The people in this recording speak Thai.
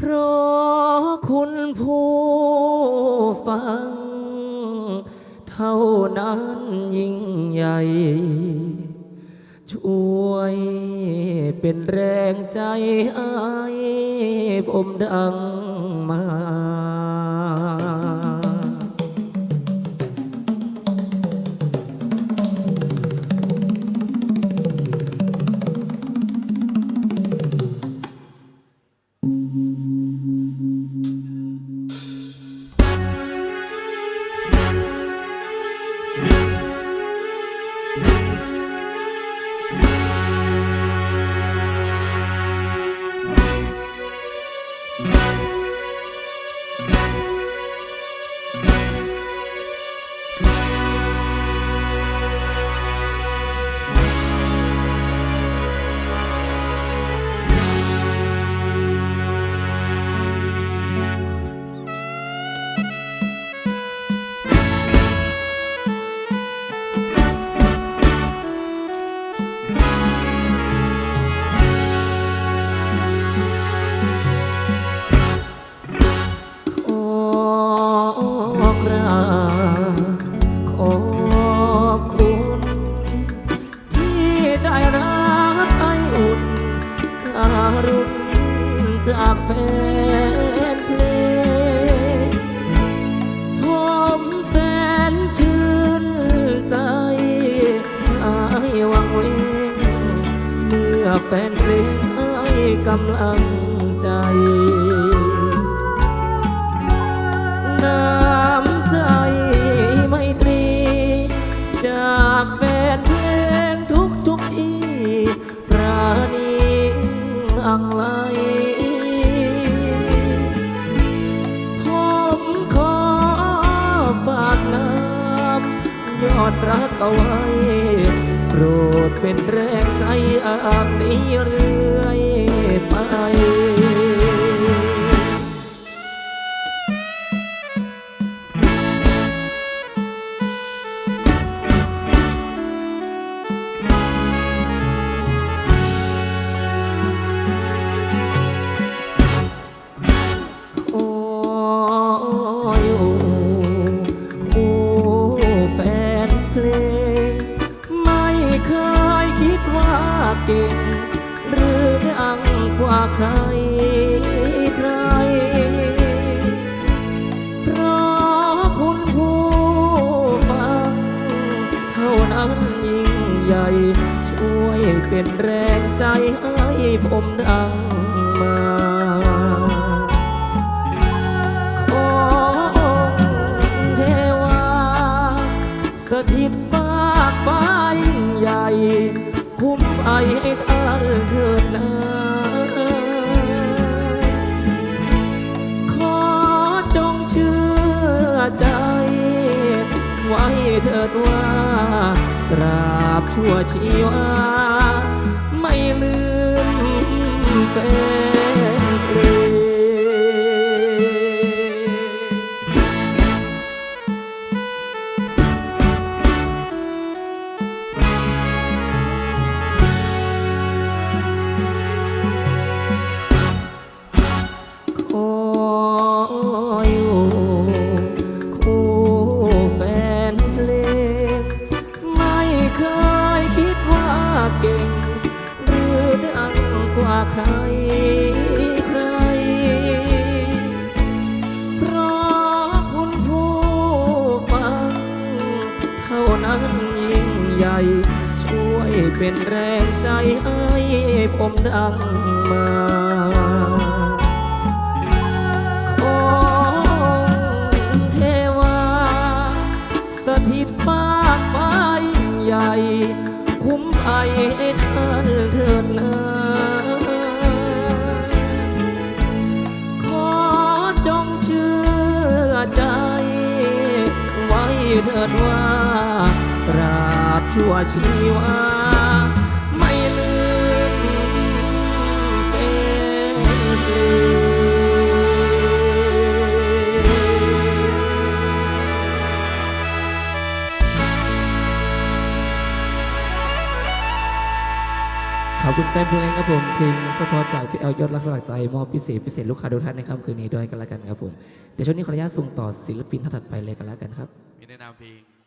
เพราะคุณผู้ฟัง เท่านั้นยิ่งใหญ่ ช่วยเป็นแรงใจให้ผมดังมา ข จากแฟนเพลงผมแสนชื่นใจหายวังเวงเมื่อแฟนเพลงอายกำลังใจ อดรักเอาไว้ โปรดเป็นแรงใจอ่างนี้เรื่อย ใครใคร เพราะคุณผู้ฟังเท่านั้นยิ่งใหญ่ ช่วยเป็นแรงใจให้ผมดังมา เถิดว่าตราบชั่วชีวาไม่ลืมเป็น เป็นแรงใจให้ผมดังมาของเทวา สถิตฟ้าฟ้าใหญ่ คุ้มภัยให้ท่านเถิดนาขอจงเชื่อใจ ไว้เถิดว่าตรา วชีวาไม่ลืมเป็นเพลงครับคุณแฟนเพลงครับผมเพลงพราะๆจากพี่เอลยศรักสลักใจมอบพิเศษพิเศษลูกค้าทุกท่านในค่ำคืนนี้ด้วยกันล้วกันครับผม เดี๋ยวช่วงนี้ขออนุญาตส่งต่อศิลปินท่านถัดไปเลยกันล้วกันครับ มีแนะนำเพลง